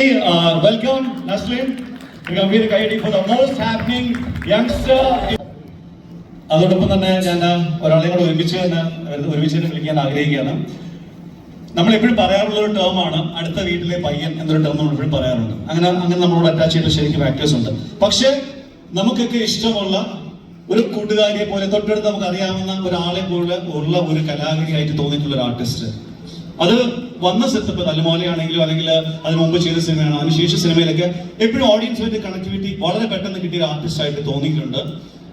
Uh, welcome, Naslin. You can be the for the most happening youngster. അതോടൊപ്പം തന്നെ ഞാൻ ഒരാളെ കൂടെ ഒരുമിച്ച് തന്നെ ഒരുമിച്ച് തന്നെ വിളിക്കാൻ ആഗ്രഹിക്കുകയാണ് നമ്മൾ എപ്പോഴും പറയാറുള്ള ഒരു ടേമാണ് അടുത്ത വീട്ടിലെ പയ്യൻ എന്നൊരു ടേം നമ്മൾ എപ്പോഴും പറയാറുണ്ട് അങ്ങനെ അങ്ങനെ നമ്മളോട് അറ്റാച്ച് ചെയ്ത ശരിക്കും ആക്ടേഴ്സ് ഉണ്ട് പക്ഷേ നമുക്കൊക്കെ ഇഷ്ടമുള്ള ഒരു കൂട്ടുകാരിയെ പോലെ തൊട്ടടുത്ത് നമുക്ക് അറിയാവുന്ന ഒരാളെ പോലെ ഉള്ള ഒരു കലാകാരിയായിട്ട് തോന്നിയിട്ടുള്ള ഒരു ആർട്ടിസ്റ്റ് അത് വന്ന സെറ്റപ്പ് തലമോലയാണെങ്കിലും അല്ലെങ്കിൽ അതിന് മുമ്പ് ചെയ്ത സിനിമയാണ്. അതിനുശേഷം സിനിമയിലൊക്കെ എപ്പോഴും ഓഡിയൻസുമായിട്ട് കണക്ടിവിറ്റി വളരെ പെട്ടെന്ന് കിട്ടിയ ആർട്ടിസ്റ്റ് ആയിട്ട് തോന്നിയിട്ടുണ്ട്.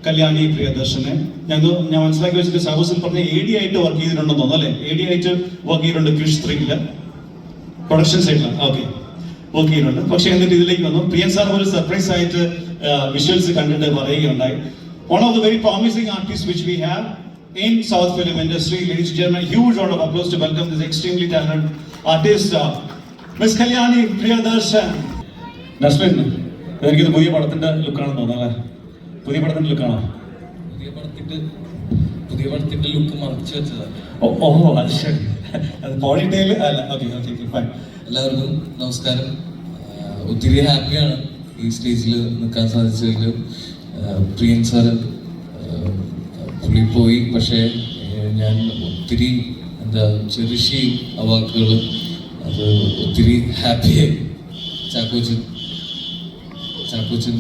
കല്യാണി പ്രിയദർശനെ. ഞങ്ങൾ ഞാൻ മനസ്സിലാക്കി വെച്ചിട്ട് സഹോസിൽ പറഞ്ഞ എ ഡി ആയിട്ട് വർക്ക് ചെയ്തിട്ടുണ്ടെന്ന് തോന്നുന്നു അല്ലേ? എ ഡി ആയിട്ട് വർക്ക് ചെയ്തിട്ടുണ്ട് ക്രിഷ് ത്രീയിൽ പ്രൊഡക്ഷൻ സൈഡിലാണ് ഓക്കെ വർക്ക് ചെയ്യുന്നുണ്ട് പക്ഷെ എന്നിട്ട് ഇതിലേക്ക് വന്നു. പ്രിയൻ സാർ ഒരു സർപ്രൈസ് ആയിട്ട് വിഷ്വൽസ് കണ്ടിട്ട് പറയുകയുണ്ടായി. One of the very promising artist which we have in south film industry Ladies and gentlemen, huge round of applause to welcome this artist, miss Kalyani Priyadarshan. Naslen എനിക്കിത് പുതിയ പടത്തിന്റെ ലുക്കാണെന്ന് തോന്നുന്നു അല്ലേ? പുതിയ പടത്തിന്റെ ലുക്കാണോ? പുതിയ പടത്തിന്റെ പുതിയ പടത്തിന്റെ ലുക്ക് മറച്ചു വെച്ചതാണ്. ഓ അത് ശരി. അത് പോണിറ്റെയിൽ അല്ല ഓക്കെ ഓക്കെ ഫൈൻ. എല്ലാവർക്കും നമസ്കാരം. ഒത്തിരി ഹാപ്പിയാണ് ഈ സ്റ്റേജിൽ നിൽക്കാൻ സാധിച്ചതിൽ പ്രിയൻ സാറ് പുള്ളി പോയി. പക്ഷേ ഞാൻ ഒത്തിരി എന്താ ചെറുഷി ആ വാക്കുകൾ അത് ഒത്തിരി ഹാപ്പിയായി ചാക്കോച്ചൻ ചാക്കോച്ചൻ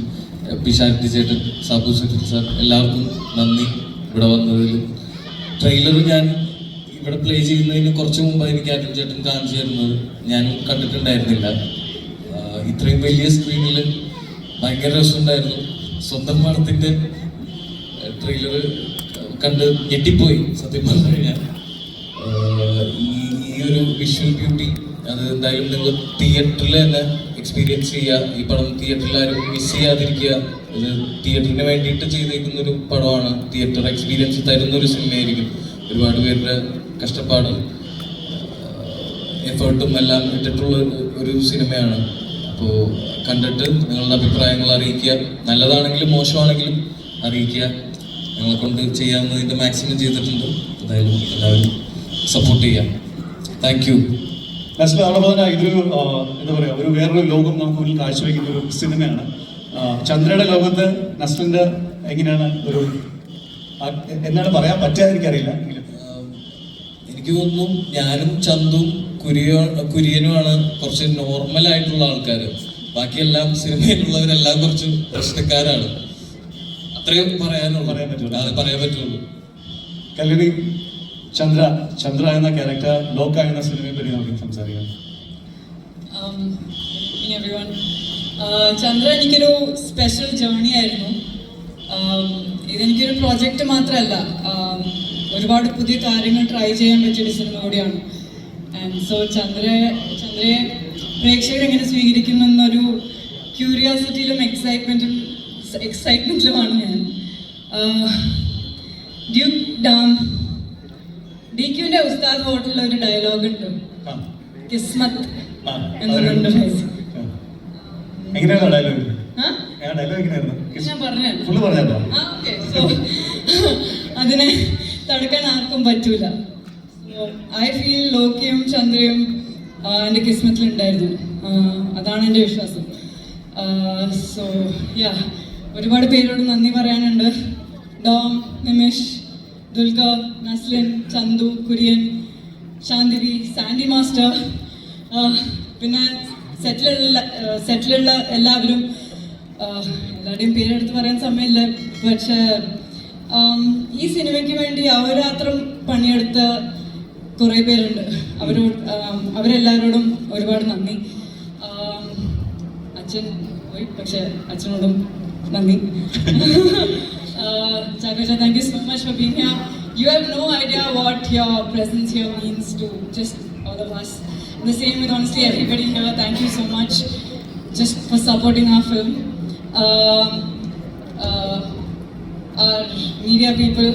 പിഷാരടി ചേട്ടൻ സാബു സജിത് സാർ എല്ലാവർക്കും നന്ദി ഇവിടെ വന്നതിൽ ട്രെയിലർ ഞാൻ ഇവിടെ പ്ലേ ചെയ്യുന്നതിന് കുറച്ച് മുമ്പ് എനിക്ക് അരുൺ ചേട്ടൻ കാണിച്ചു തരുന്നത്. ഞാൻ കണ്ടിട്ടുണ്ടായിരുന്നില്ല. ഇത്രയും വലിയ സ്ക്രീനിൽ ഭയങ്കര രസമുണ്ടായിരുന്നു. സ്വന്തം പടത്തിന്റെ ട്രെയിലർ കണ്ട് ഞെട്ടിപ്പോയി സത്യം പറഞ്ഞു കഴിഞ്ഞാൽ. ഒരു വിഷ്വൽ ബ്യൂട്ടി അത് എന്തായാലും നിങ്ങൾ തിയേറ്ററിൽ തന്നെ എക്സ്പീരിയൻസ് ചെയ്യുക. ഈ പടം തിയേറ്ററിൽ ആരും മിസ് ചെയ്യാതിരിക്കുക. ഇത് തിയേറ്ററിന് വേണ്ടിയിട്ട് ചെയ്തേക്കുന്ന ഒരു പടമാണ്. തിയേറ്റർ എക്സ്പീരിയൻസ് തരുന്ന ഒരു സിനിമയായിരിക്കും ഒരുപാട് പേരുടെ കഷ്ടപ്പാടും എഫേർട്ടും എല്ലാം ഇട്ടിട്ടുള്ള ഒരു- സിനിമയാണ് അപ്പോൾ കണ്ടിട്ട് നിങ്ങളുടെ അഭിപ്രായങ്ങൾ അറിയിക്കുക. നല്ലതാണെങ്കിലും മോശമാണെങ്കിലും അറിയിക്കുക. ഞങ്ങളെ കൊണ്ട് ചെയ്യാവുന്നതിന്റെ മാക്സിമം ചെയ്തിട്ടുണ്ട്. എന്തായാലും എല്ലാവരും സപ്പോർട്ട് ചെയ്യാം താങ്ക് യു അതോടൊപ്പം തന്നെ ഇതൊരു എന്താ പറയുക ഒരു വേറൊരു ലോകം നമുക്ക് മുന്നിൽ കാഴ്ചവെക്കുന്ന ഒരു സിനിമയാണ്. ചന്ദ്രയുടെ ലോകത്ത് നസ്ലിന്റെ എങ്ങനെയാണ് ഒരു എന്നാണ് പറയാൻ പറ്റാതെ എനിക്കറിയില്ല. എനിക്ക് തോന്നുന്നു ഞാനും ചന്തും കുരിയോ കുര്യനുമാണ് കുറച്ച് നോർമൽ ആയിട്ടുള്ള ആൾക്കാർ ബാക്കിയെല്ലാം സിനിമയിലുള്ളവരെല്ലാം കുറച്ച് പ്രശ്നക്കാരാണ്. അത്രയും പറയാനുള്ളൂ. പറയാൻ പറ്റുള്ളൂ. അതെ, പറയാൻ പറ്റുള്ളൂ. കല്യാണി ചന്ദ്ര ചന്ദ്ര എന്ന ക്യാരക്ടർ ലോക്ക എന്ന സിനിമയെ പറ്റി നമുക്ക് സംസാരിക്കാം. Um. Uh, ചന്ദ്ര എനിക്കൊരു സ്പെഷ്യൽ ജേർണി ആയിരുന്നു. Um, ഇതെനിക്കൊരു പ്രോജക്റ്റ് മാത്രമല്ല. Um, ഒരുപാട് പുതിയ കാര്യങ്ങൾ ട്രൈ ചെയ്യാൻ പറ്റിയൊരു സിനിമ കൂടിയാണ്. ആൻഡ് സോ ചന്ദ്രയെ ചന്ദ്രയെ പ്രേക്ഷകർ എങ്ങനെ സ്വീകരിക്കും എന്നൊരു ക്യൂരിയാസിറ്റിയിലും എക്സൈറ്റ്മെന്റും എക്സൈറ്റ്മെന്റിലുമാണ് ഞാൻ ഡ്യൂക്ക് ഡാം ഡി ക്യുവിന്റെ ഉസ്താദ് ഹോട്ടലിൽ ഒരു ഡയലോഗ് ഉണ്ട്. കിസ്മത്ത് എന്നുണ്ട് ഡയലോഗ് അതിനെ തടുക്കാൻ ആർക്കും പറ്റൂല. ഐ ഫീൽ ലോക്കിയും ചന്ദ്രയും എന്റെ കിസ്മത്തിൽ ഉണ്ടായിരുന്നു. അതാണ് എന്റെ വിശ്വാസം. സോ യാ ഒരുപാട് പേരോട് നന്ദി പറയാനുണ്ട്. ഡോം നിമിഷ് ദുൽഖ നസ്ലിൻ ചന്തു കുര്യൻ ശാന്തിബി സാൻഡി മാസ്റ്റർ. പിന്നെ സെറ്റിലുള്ള സെറ്റിലുള്ള എല്ലാവരും എല്ലാവരുടെയും പേരെടുത്ത് പറയാൻ സമയമില്ല. പക്ഷേ ഈ സിനിമയ്ക്ക് വേണ്ടി അവരാത്രം പണിയെടുത്ത കുറേ പേരുണ്ട്. അവരോട് അവരെല്ലാവരോടും ഒരുപാട് നന്ദി. അച്ഛൻ പോയി പക്ഷെ അച്ഛനോടും നന്ദി. ചാക്കോച്ച thank you so much for being here you have no idea what your presence here means to just all of us. And the same with honestly everybody here. Thank you so much just for supporting our film. Um, uh, our media people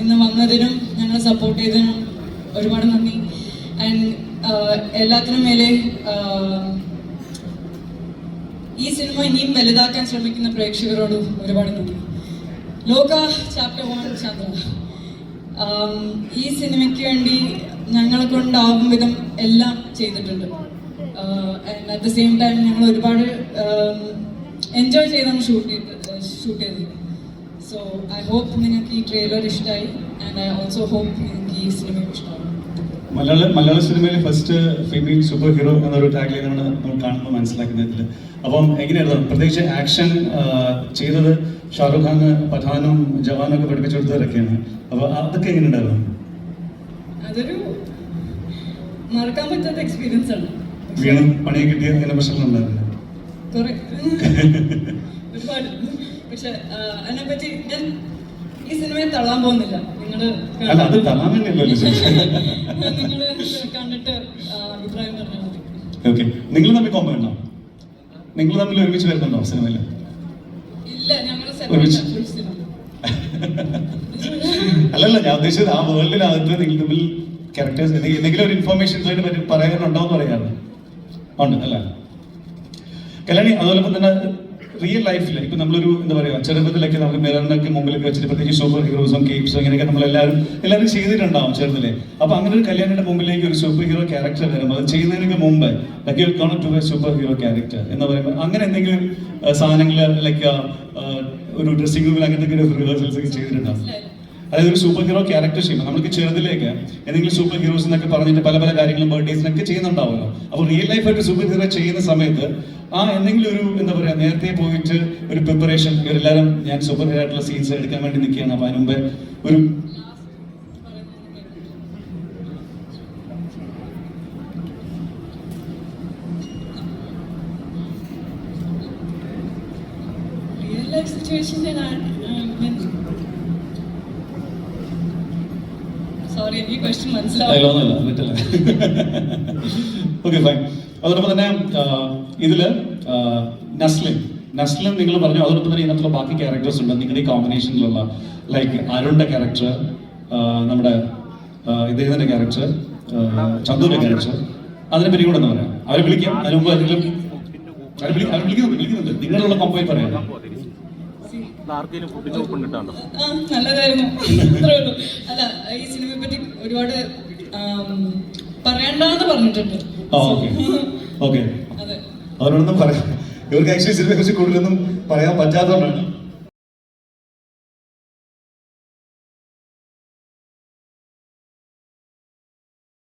ഇന്ന് വന്നതിനും ഞങ്ങളെ support ചെയ്തതിനും ഒരുപാട് നന്ദി and എല്ലാത്തിനും മേലെ uh, ഈ cinema ഇനിയും വലുതാക്കാൻ ശ്രമിക്കുന്ന പ്രേക്ഷകരോട് ഒരുപാട് നന്ദി ലോക ചാപ്റ്റർ വൺ ചന്ദ്ര ഈ സിനിമയ്ക്ക് വേണ്ടി ഞങ്ങളെ കൊണ്ടാവും വിധം എല്ലാം ചെയ്തിട്ടുണ്ട്. അറ്റ് ദ സെയിം ടൈം ഞങ്ങൾ ഒരുപാട് എൻജോയ് ചെയ്താണ് ഷൂട്ട് ചെയ്ത് ഷൂട്ട് ചെയ്തത്. സോ ഐ ഹോപ്പ് നിങ്ങൾക്ക് ഈ ട്രെയിലർ ഇഷ്ടമായി ആൻഡ് ഐ ഓൾസോ ഹോപ്പ് നിങ്ങൾക്ക് ഈ സിനിമ ഇഷ്ടമാവും മലയാള മലയാള സിനിമയിലെ ഫസ്റ്റ് ഫീമെയിൽ സൂപ്പർ ഹീറോ എന്നൊരു ടാഗ് ലൈനാണ് നമ്മൾ കാണുമ്പോൾ മനസ്സിലാക്കുന്നതിൽ അപ്പം എങ്ങനെയായിരുന്നു? പ്രത്യേകിച്ച് ആക്ഷൻ ചെയ്തത്? ഷാറുഖ് ഖാന് പഠാനും ജവാനും ഒക്കെ പഠിപ്പിച്ചു കൊടുത്തവരൊക്കെയാണ് അപ്പൊ അതൊക്കെ എങ്ങനെ ഉണ്ടായിരുന്നു? അതൊരു മറക്കാൻ പറ്റാത്ത എക്സ്പീരിയൻസ് ആണ്. വീണ് പണി കിട്ടിയ അങ്ങനെ പ്രശ്നങ്ങളുണ്ടായിരുന്നു ഒരുപാട്. പക്ഷെ അതിനെപ്പറ്റി ഞാൻ ഈ സിനിമയെ തള്ളാൻ പോകുന്നില്ല. നിങ്ങൾ കണ്ടിട്ട് അഭിപ്രായം പറഞ്ഞാൽ മതി. ഓക്കെ നിങ്ങൾ തമ്മിൽ കോമ്പ ഉണ്ടോ? നിങ്ങൾ തമ്മിൽ ഒരുമിച്ച് വരുന്നുണ്ടോ സിനിമയിൽ അല്ലല്ല ഞാൻ ഉദ്ദേശിച്ചത് ആ വേൾഡിനകത്ത് നിങ്ങൾ തമ്മിൽ ക്യാരക്ടേഴ്സ് എന്തെങ്കിലും ഒരു ഇൻഫർമേഷൻസ് ആയിട്ട് പറ്റി പറയാനുണ്ടോ എന്ന് പറയാറുണ്ട് ഉണ്ട് അല്ല? കല്യാണി അതുപോലെ തന്നെ റിയൽ ലൈഫിൽ ഇപ്പൊ നമ്മളൊരു എന്താ പറയുക ചെറുപ്പത്തിലൊക്കെ നമുക്ക് മിററിനൊക്കെ മുമ്പിലൊക്കെ വെച്ചിട്ട് പ്രത്യേകിച്ച് സൂപ്പർ ഹീറോസും കേപ്സും അങ്ങനെയൊക്കെ നമ്മൾ എല്ലാവരും ചെയ്തിട്ടുണ്ടാവും ചെറുതിലെ. അപ്പൊ അങ്ങനെ ഒരു കല്യാണിന്റെ മുമ്പിലേക്ക് ഒരു സൂപ്പർ ഹീറോ ക്യാരക്ടർ വരുമ്പോൾ അത് ചെയ്യുന്നതിന് മുമ്പ് like you come to a super hero character എന്ന് പറയുമ്പോൾ അങ്ങനെ എന്തെങ്കിലും സാധനങ്ങൾ ലൈക്ക് ഒരു ഡ്രസ്സിംഗ് റൂമിൽ അങ്ങനത്തെ റിഹേഴ്സൽസ് ഒക്കെ ചെയ്തിട്ടുണ്ടാവും. അതായത് ഒരു സൂപ്പർ ഹീറോ ക്യാരക്ടർ ചെയ്യുമ്പോൾ നമുക്ക് ചെറുതിലേക്ക് എന്തെങ്കിലും സൂപ്പർ ഹീറോസ് എന്നൊക്കെ പറഞ്ഞിട്ട് പല പല കാര്യങ്ങളും ബർത്ത്ഡേസിനൊക്കെ ചെയ്യുന്നുണ്ടാവുമല്ലോ. അപ്പോൾ റിയൽ ലൈഫായിട്ട് സൂപ്പർ ഹീറോ ചെയ്യുന്ന സമയത്ത് ആ എന്തെങ്കിലും ഒരു എന്താ പറയുക നേരത്തെ പോയിട്ട് ഒരു പ്രിപ്പറേഷൻ ഇവരെല്ലാവരും ഞാൻ സൂപ്പർ ഹീറോ ആയിട്ടുള്ള സീൻസ് എടുക്കാൻ വേണ്ടി നിൽക്കുകയാണ്. അപ്പം അതിനുമ്പ് ഒരു ഈ ക്വസ്റ്റ്യൻ മനസ്സിലായില്ല അതിലൊന്നുമില്ല ഓക്കെ ഫൈൻ അതോടൊപ്പം തന്നെ ഇതിൽ നസ്ലിൻ നസ്ലിൻ നിങ്ങൾ പറഞ്ഞു അതോടൊപ്പം തന്നെ ഇതിനകത്തുള്ള ബാക്കി ക്യാരക്ടേഴ്സ് ഉണ്ട്. നിങ്ങളുടെ ഈ കോമ്പിനേഷനിലുള്ള ലൈക്ക് അരുണിന്റെ ക്യാരക്ടർ നമ്മുടെ ഇദ്ദേഹത്തിന്റെ ക്യാരക്ടർ ചന്ദുവിന്റെ ക്യാരക്ടർ അതിനെ പറ്റി കൂടെ പറയാം. അവരെ വിളിക്കാം. അതിന് മുമ്പ് എന്തെങ്കിലും പറയാം. നല്ലതായിരുന്നു അല്ല ഈ സിനിമയെ പറ്റി ഒരുപാട് പറയണ്ടെന്ന് പറഞ്ഞിട്ടുണ്ട്. ഓക്കെ. അവരോടൊന്നും പറയാം. ഇവർക്ക് ആക്ച്വലി സിനിമയെ കുറിച്ച് കൂടുതലൊന്നും പറയാൻ പറ്റാത്തതുകൊണ്ടാണ്.